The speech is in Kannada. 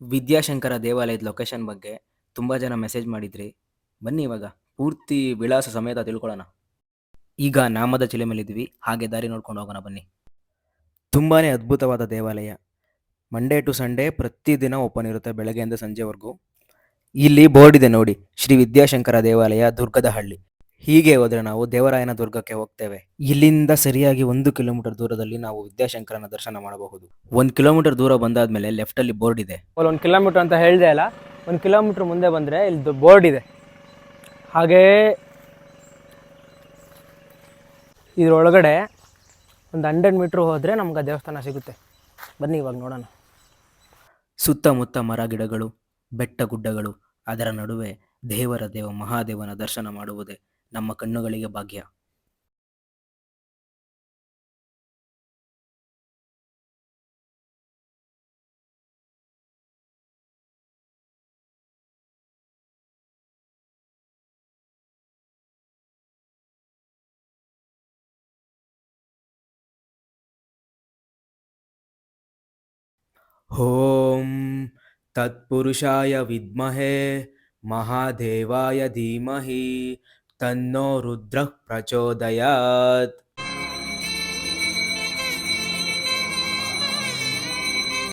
ವಿದ್ಯಾಶಂಕರ ದೇವಾಲಯದ ಲೊಕೇಶನ್ ಬಗ್ಗೆ ತುಂಬ ಜನ ಮೆಸೇಜ್ ಮಾಡಿದ್ರಿ. ಬನ್ನಿ ಇವಾಗ, ಪೂರ್ತಿ ವಿಳಾಸ ಸಮೇತ ತಿಳ್ಕೊಳ್ಳೋಣ. ಈಗ ನಾಮದ ಚಿಲೆಮೇಲಿದ್ವಿ ಹಾಗೆ ದಾರಿ ನೋಡ್ಕೊಂಡು ಹೋಗೋಣ ಬನ್ನಿ. ತುಂಬಾ ಅದ್ಭುತವಾದ ದೇವಾಲಯ. ಮಂಡೇ ಟು ಸಂಡೇ ಪ್ರತಿದಿನ ಓಪನ್ ಇರುತ್ತೆ ಬೆಳಗ್ಗೆಯಿಂದ ಸಂಜೆವರೆಗೂ. ಇಲ್ಲಿ ಬೋರ್ಡ್ ಇದೆ ನೋಡಿ, ಶ್ರೀ ವಿದ್ಯಾಶಂಕರ ದೇವಾಲಯ, ದುರ್ಗದ ಹಳ್ಳಿ. ಹೀಗೆ ಹೋದ್ರೆ ನಾವು ದೇವರಾಯನ ದುರ್ಗಕ್ಕೆ ಹೋಗ್ತೇವೆ. ಇಲ್ಲಿಂದ ಸರಿಯಾಗಿ ಒಂದು ಕಿಲೋಮೀಟರ್ ದೂರದಲ್ಲಿ ನಾವು ವಿದ್ಯಾಶಂಕರನ ದರ್ಶನ ಮಾಡಬಹುದು. ಒಂದ್ ಕಿಲೋಮೀಟರ್ ದೂರ ಬಂದಾದ್ಮೇಲೆ ಲೆಫ್ಟ್ ಅಲ್ಲಿ ಬೋರ್ಡ್ ಇದೆ. ಒಂದ್ ಕಿಲೋಮೀಟ್ರ್ ಅಂತ ಹೇಳಿದೆ ಅಲ್ಲ ಒಂದು ಕಿಲೋಮೀಟರ್ ಮುಂದೆ ಬಂದರೆ ಇಲ್ಲಿ ಬೋರ್ಡ್ ಇದೆ. ಹಾಗೇ ಇದ್ರೊಳಗಡೆ ಒಂದು ಹಂಡ್ರೆಡ್ ಮೀಟ್ರ್ ಹೋದ್ರೆ ನಮ್ಗೆ ದೇವಸ್ಥಾನ ಸಿಗುತ್ತೆ. ಬನ್ನಿ ಇವಾಗ ನೋಡೋಣ. ಸುತ್ತಮುತ್ತ ಮರ ಗಿಡಗಳು ಬೆಟ್ಟ ಗುಡ್ಡಗಳು ಅದರ ನಡುವೆ ದೇವರ ದೇವ ಮಹಾದೇವನ ದರ್ಶನ ಮಾಡುವುದೇ ನಮ್ಮ ಕಣ್ಣುಗಳಿಗೆ ಭಾಗ್ಯ. ಓಂ ತತ್ಪುರುಷಾಯ ವಿದ್ಮಹೇ ಮಹಾದೇವಾಯ ಧೀಮಹಿ तन्नो रुद्रः प्रचोदयात्।